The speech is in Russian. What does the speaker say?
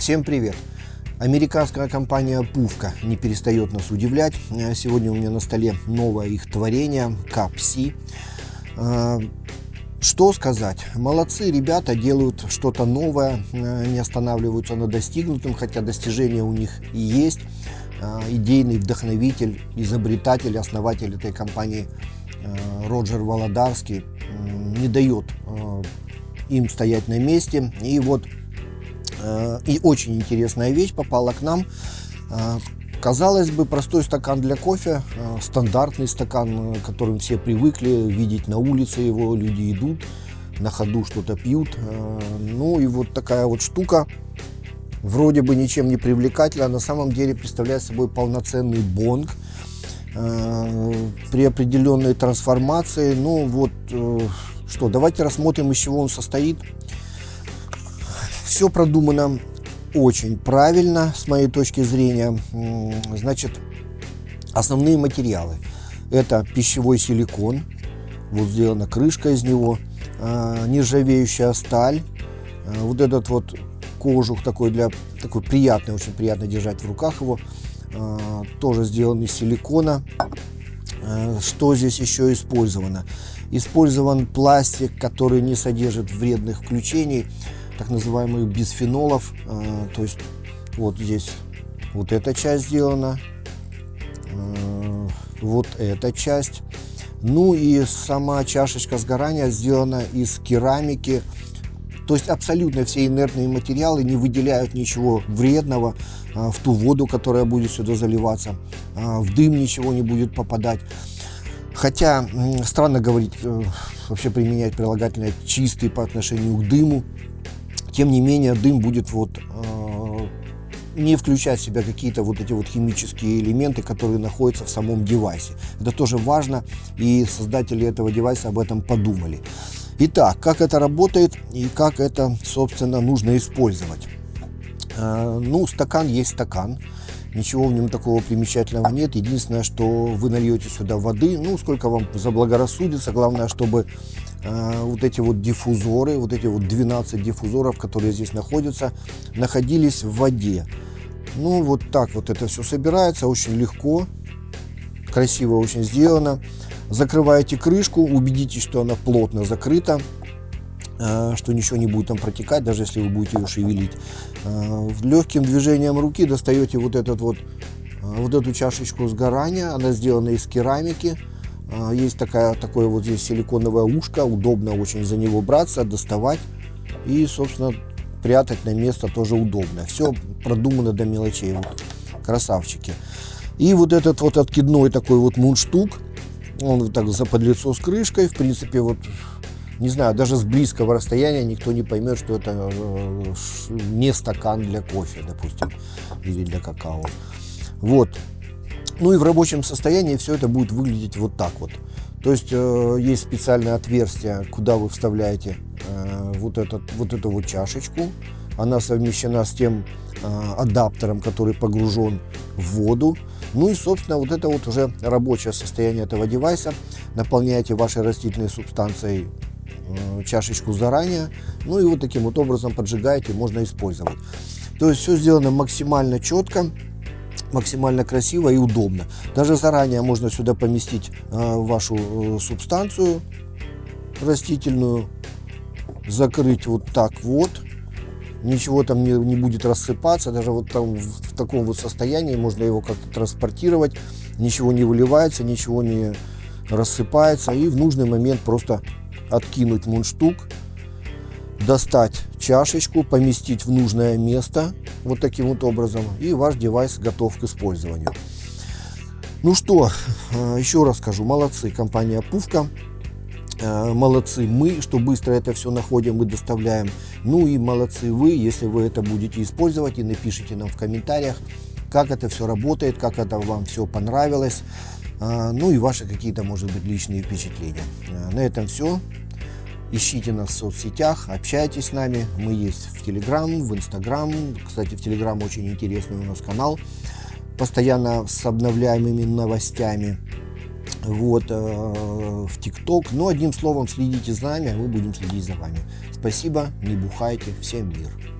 Всем привет! Американская компания Пувка не перестает нас удивлять. Э, сегодня у меня на столе новое их творение Капси. Э, что сказать? Молодцы ребята, делают что-то новое, э, не останавливаются на достигнутом, хотя достижения у них и есть. Идейный вдохновитель, изобретатель, основатель этой компании Роджер Володарский не дает им стоять на месте. И вот и очень интересная вещь попала к нам. Э, казалось бы, простой стакан для кофе, э, стандартный стакан, которым все привыкли видеть на улице его, люди идут, на ходу что-то пьют. Ну и вот такая вот штука, вроде бы ничем не привлекательная, а на самом деле представляет собой полноценный бонг при определенной трансформации. Ну вот, что, давайте рассмотрим, из чего он состоит. Все продумано очень правильно, с моей точки зрения. Значит, основные материалы. Это пищевой силикон, вот сделана крышка из него, а, нержавеющая сталь, а, вот этот вот кожух такой для такой приятный, очень приятно держать в руках его, а, тоже сделан из силикона. Что здесь еще использовано? Использован пластик, который не содержит вредных включений так называемых бисфенолов. Э, то есть вот здесь вот эта часть сделана, э, вот эта часть. Ну и сама чашечка сгорания сделана из керамики. То есть абсолютно все инертные материалы не выделяют ничего вредного э, в ту воду, которая будет сюда заливаться. В дым ничего не будет попадать. Хотя странно говорить, вообще применять прилагательное чистый по отношению к дыму. Тем не менее, дым будет вот э, не включать в себя какие-то вот эти вот химические элементы, которые находятся в самом девайсе. Это тоже важно, и создатели этого девайса об этом подумали. Итак, как это работает и как это, собственно, нужно использовать. Э, ну, стакан есть стакан. Ничего в нем такого примечательного нет. Единственное, что вы нальете сюда воды, ну, сколько вам заблагорассудится. Главное, чтобы э, вот эти вот диффузоры, вот эти вот 12 диффузоров, которые здесь находятся, находились в воде. Ну, вот так вот это все собирается, очень легко, красиво очень сделано. Закрываете крышку, убедитесь, что она плотно закрыта. Э, что ничего не будет там протекать, даже если вы будете ее шевелить. Э, легким движением руки достаете вот, этот вот, вот эту чашечку сгорания, она сделана из керамики. Есть такая, такое вот здесь силиконовое ушко, удобно очень за него браться, доставать и, собственно, прятать на место тоже удобно. Все продумано до мелочей, вот, красавчики. И вот этот вот откидной такой вот мундштук, он вот так за под лицо с крышкой, в принципе, вот не знаю, даже с близкого расстояния никто не поймет, что это э, не стакан для кофе, допустим, или для какао. Вот. Ну и в рабочем состоянии все это будет выглядеть вот так вот. То есть э, есть специальное отверстие, куда вы вставляете э, вот, этот, вот эту вот чашечку. Она совмещена с тем э, адаптером, который погружен в воду. Ну и, собственно, вот это вот уже рабочее состояние этого девайса. Наполняете вашей растительной субстанцией чашечку заранее, ну и вот таким вот образом поджигаете, можно использовать. То есть все сделано максимально четко, максимально красиво и удобно. Даже заранее можно сюда поместить э, вашу э, субстанцию растительную, закрыть вот так вот, ничего там не, не будет рассыпаться, даже вот там в, в таком вот состоянии можно его как-то транспортировать, ничего не выливается, ничего не рассыпается. И в нужный момент просто откинуть мундштук, достать чашечку, поместить в нужное место, вот таким вот образом, и ваш девайс готов к использованию. Ну что, э, еще раз скажу, молодцы, компания Пувка, э, молодцы мы, что быстро это все находим и доставляем, ну и молодцы вы, если вы это будете использовать и напишите нам в комментариях, как это все работает, как это вам все понравилось, э, ну и ваши какие-то, может быть, личные впечатления. На этом все. Ищите нас в соцсетях, общайтесь с нами. Мы есть в Телеграм, в Инстаграм. Кстати, в Телеграм очень интересный у нас канал. Постоянно с обновляемыми новостями. Вот, э, в ТикТок. Но одним словом, следите за нами, а мы будем следить за вами. Спасибо, не бухайте. Всем мир.